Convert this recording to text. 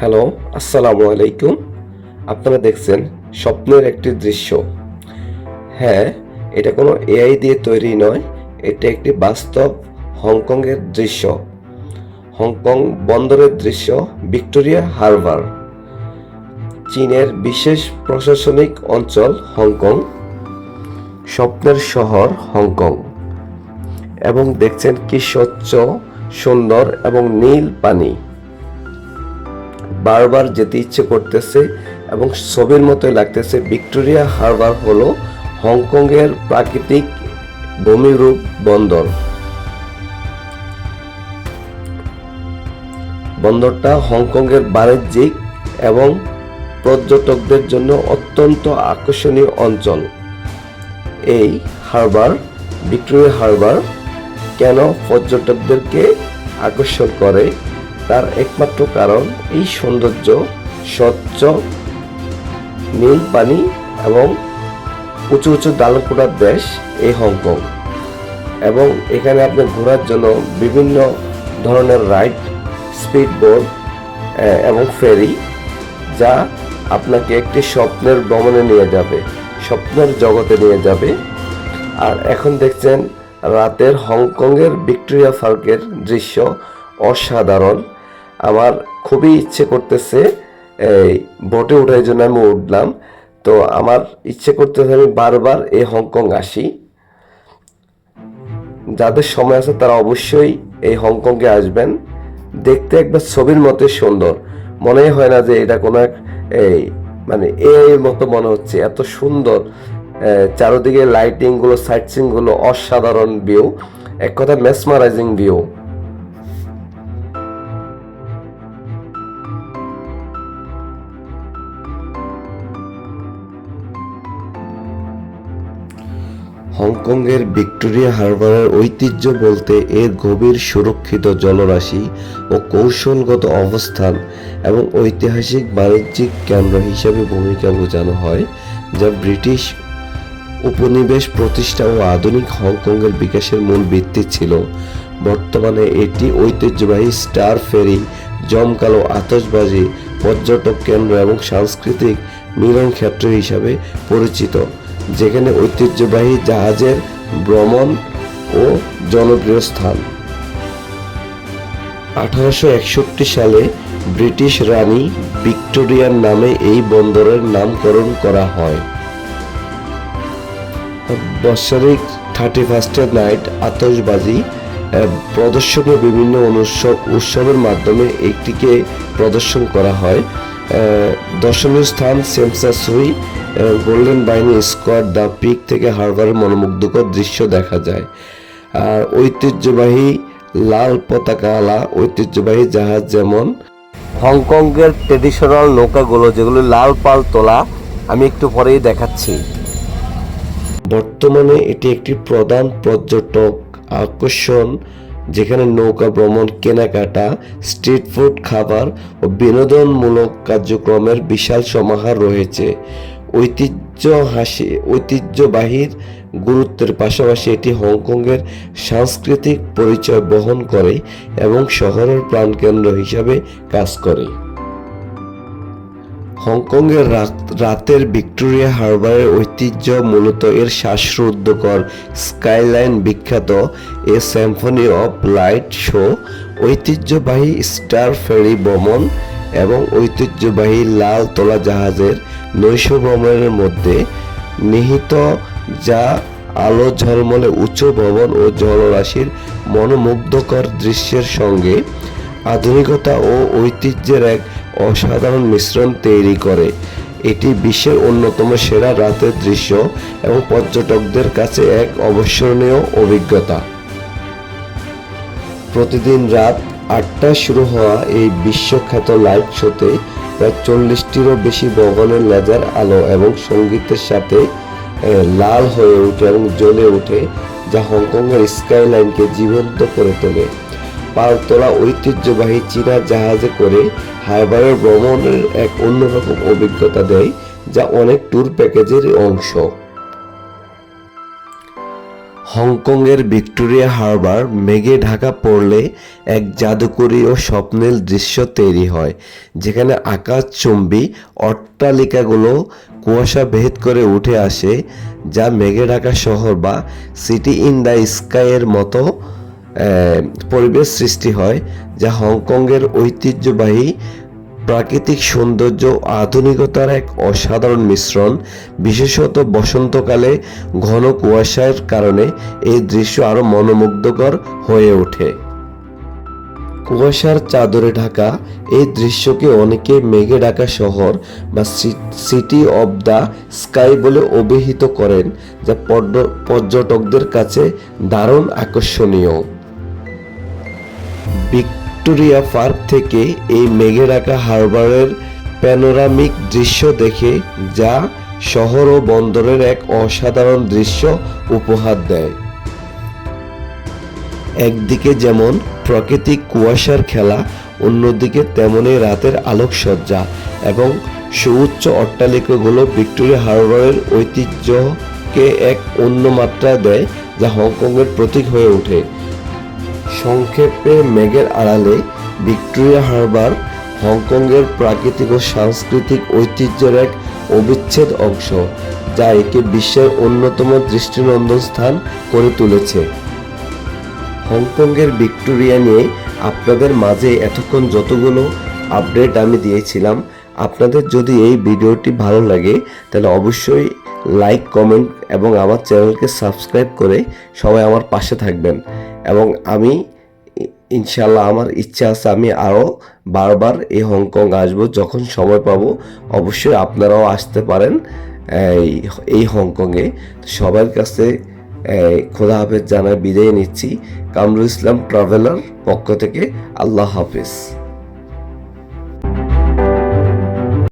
Hello, আসসালামু আলাইকুম। আপনারা দেখছেন স্বপ্নের একটি দৃশ্য। হ্যাঁ এটা কোনো এআই দিয়ে তৈরি নয়, এটা একটি বাস্তব হংকংয়ের দৃশ্য। হংকং বন্দরের দৃশ্য ভিক্টোরিয়া হারবার, চীনের বিশেষ প্রশাসনিক অঞ্চল হংকং, স্বপ্নের শহর হংকং, এবং দেখছেন কি স্বচ্ছ, সুন্দর এবং নীল পানি। বারবার যেতে ইচ্ছে করতেছে এবং ছবির মতোই লাগতেছে। ভিক্টোরিয়া হারবার হলো হংকংয়ের প্রাকৃতিক ভূমিরূপ বন্দর। বন্দরটা হংকংয়ের বাণিজ্যিক এবং পর্যটকদের জন্য অত্যন্ত আকর্ষণীয় অঞ্চল। এই হারবার, ভিক্টোরিয়া হারবার কেন পর্যটকদেরকে আকর্ষণ করে? তার একমাত্র কারণ এই সৌন্দর্য, স্বচ্ছ নীল পানি এবং উঁচু উঁচু দালানকোটার দেশ এই হংকং। এবং এখানে আপনি ঘোরার জন্য বিভিন্ন ধরনের রাইড স্পিড বোট এবং ফেরি, যা আপনাকে একটি স্বপ্নের ভ্রমণে নিয়ে যাবে, স্বপ্নের জগতে নিয়ে যাবে। আর এখন দেখছেন রাতের হংকংয়ের ভিক্টোরিয়া পার্কের দৃশ্য অসাধারণ। আমার খুবই ইচ্ছে করতেছে, এই বোটে ওঠার জন্য আমি উঠলাম। তো আমার ইচ্ছে করতেছে আমি বারবার এই হংকং আসি। যাদের সময় আছে তারা অবশ্যই এই হংকংয়ে আসবেন। দেখতে একবার ছবির মতো সুন্দর। মনেই হয় না যে এটা কোনো এক, এই মানে এর মতো মনে হচ্ছে। এত সুন্দর চারদিকে লাইটিংগুলো সাইট সিংগুলো অসাধারণ ভিউ এক কথা মেসমারাইজিং ভিউ হংকংয়ের ভিক্টোরিয়া হারবারের ঐতিহ্য বলতে এর গভীর সুরক্ষিত জলরাশি ও কৌশলগত অবস্থান এবং ঐতিহাসিক বাণিজ্যিক কেন্দ্র হিসেবে ভূমিকা বোঝানো হয়, যা ব্রিটিশ উপনিবেশ প্রতিষ্ঠা ও আধুনিক হংকংয়ের বিকাশের মূল ভিত্তি ছিল। বর্তমানে এটি ঐতিহ্যবাহী স্টার ফেরি, জমকালো আতশবাজি, পর্যটক কেন্দ্র এবং সাংস্কৃতিক মিলন ক্ষেত্র হিসাবে পরিচিত। যেখানে ঐতিহ্যবাহী জাহাজের ভ্রমণ ও জনপ্রিয় স্থান। আঠারোশো একষট্টি সালে ব্রিটিশ রানী ভিক্টোরিয়ার নামে এই বন্দরের নামকরণ করা হয়। বৎসরিক থার্টি ফার্স্টে নাইট আতশবাজি প্রদর্শনী বিভিন্ন উৎসবের মাধ্যমে একটিকে প্রদর্শন করা হয়। দর্শনীয় স্থান সেমসা সুই গোল্ডেন বাইনি স্কোয়ার দ্য পিক থেকে হারবারের মনোমুগ্ধকর দৃশ্য দেখা যায়। আর ঐতিহ্যবাহী লাল পতাকাওয়ালা ঐতিহ্যবাহী জাহাজ যেমন হংকংয়ের ট্রেডিশনাল নৌকাগুলো, যেগুলো লাল পাল তোলা, আমি একটু পরেই দেখাচ্ছি। বর্তমানে এটি একটি প্রধান পর্যটক আকর্ষণ যেখানে নৌকা ভ্রমণ, কেনাকাটা, স্ট্রিট ফুড, খাবার ও বিনোদনমূলক কার্যক্রমের বিশাল সমাহার রয়েছে। ঐতিহ্য হাসি, ঐতিহ্যবাহীর গুরুত্বের পাশাপাশি এটি হংকংয়ের সাংস্কৃতিক পরিচয় বহন করে এবং শহরের প্রাণকেন্দ্র হিসাবে কাজ করে। হংকংয়ের রাত- রাতের ভিক্টোরিয়া হারবারের ঐতিহ্য মূলত এর শ্বাসরুদ্ধকর স্কাইলাইন বিখ্যাত a symphony of light show, ঐতিহ্যবাহী স্টার ফেরি ভ্রমণ এবং ঐতিহ্যবাহী লাল তোলা জাহাজের নৈশ ভ্রমণের মধ্যে নিহিত যা আলো ঝলমলে উচ্চ ভবন ও জলরাশির মনোমুগ্ধকর দৃশ্যের সঙ্গে আধুনিকতা ও ঐতিহ্যের এক অসাধারণ মিশ্রণ তৈরি করে। এটি বিশ্বের অন্যতম সেরা রাতের দৃশ্য এবং পর্যটকদের কাছে এক অবিস্মরণীয় অভিজ্ঞতা। প্রতিদিন রাত আটটায় শুরু হওয়া এই বিশ্বখ্যাত লাইট শোতে প্রায় চল্লিশটিরও বেশি ভবনের লেজার আলো এবং সঙ্গীতের সাথে লাল হয়ে ওঠে এবং জ্বলে ওঠে, যা হংকংয়ের স্কাইলাইনকে জীবন্ত করে তোলে। পালতোলা ঐতিহ্যবাহী চীনা জাহাজে করে হারবারের ভ্রমণের এক অন্যরকম অভিজ্ঞতা দেয়, যা অনেক ট্যুর প্যাকেজের অংশ। হংকংয়ের ভিক্টোরিয়া হারবার মেঘে ঢাকা পড়লে এক জাদুকরী ও স্বপ্নের দৃশ্য তৈরি হয়, যেখানে আকাশ আকাশচুম্বী অট্টালিকাগুলো কুয়াশা ভেদ করে উঠে আসে, যা মেঘে ঢাকা শহর বা সিটি ইন দ্য স্কাইয়ের মতো পরিবেশ সৃষ্টি হয় যা হংকংয়ের ঐতিহ্যবাহী প্রাকৃতিক সৌন্দর্য আধুনিকতার এক অসাধারণ মিশ্রণ। বিশেষত বসন্তকালে ঘন কুয়াশার কারণে এই দৃশ্য আরও মনোমুগ্ধকর হয়ে ওঠে। কুয়াশার চাদরে ঢাকা এই দৃশ্যকে অনেকে মেঘে ঢাকা শহর বা সিটি অব দ্য স্কাই বলে অভিহিত করেন, যা পর্য- পর্যটকদের কাছে দারুণ আকর্ষণীয়। ভিক্টোরিয়া পার্ক থেকে এই মেঘে ঢাকা হারবারের প্যানোরামিক দৃশ্য দেখে যা শহর ও বন্দরের এক অসাধারণ দৃশ্য উপহার দেয়। একদিকে যেমন প্রাকৃতিক কুয়াশার খেলা, অন্যদিকে তেমনই রাতের আলোকসজ্জা এবং সুউচ্চ অট্টালিকাগুলো ভিক্টোরিয়া হারবারের ঐতিহ্যকে এক অন্য মাত্রা দেয়, যা হংকংয়ের প্রতীক হয়ে ওঠে। সংক্ষেপে মেঘের আড়ালে ভিক্টোরিয়া হারবার হংকংয়ের প্রাকৃতিক ও সাংস্কৃতিক ঐতিহ্যের এক অবিচ্ছেদ অংশ, যা একে বিশ্বের অন্যতম দৃষ্টিনন্দন স্থান করে তুলেছে। হংকংয়ের ভিক্টোরিয়া নিয়ে আপনাদের মাঝে এতক্ষণ যতগুলো আপডেট আমি দিয়েছিলাম, আপনাদের যদি এই ভিডিওটি ভালো লাগে, তাহলে অবশ্যই লাইক, কমেন্ট এবং আমার চ্যানেলকে সাবস্ক্রাইব করে সবাই আমার পাশে থাকবেন। এবং আমি ইনশাল্লাহ আমার ইচ্ছা আছে আমি আরও বারবার এই হংকং আসব, যখন সময় পাব অবশ্যই আপনারাও আসতে পারেন এই এই হংকংয়ে। সবার কাছে খোদা হাফেজ জানায় বিদায় নিচ্ছি। কামরুল ইসলাম ট্রাভেলার পক্ষ থেকে, আল্লাহ হাফেজ।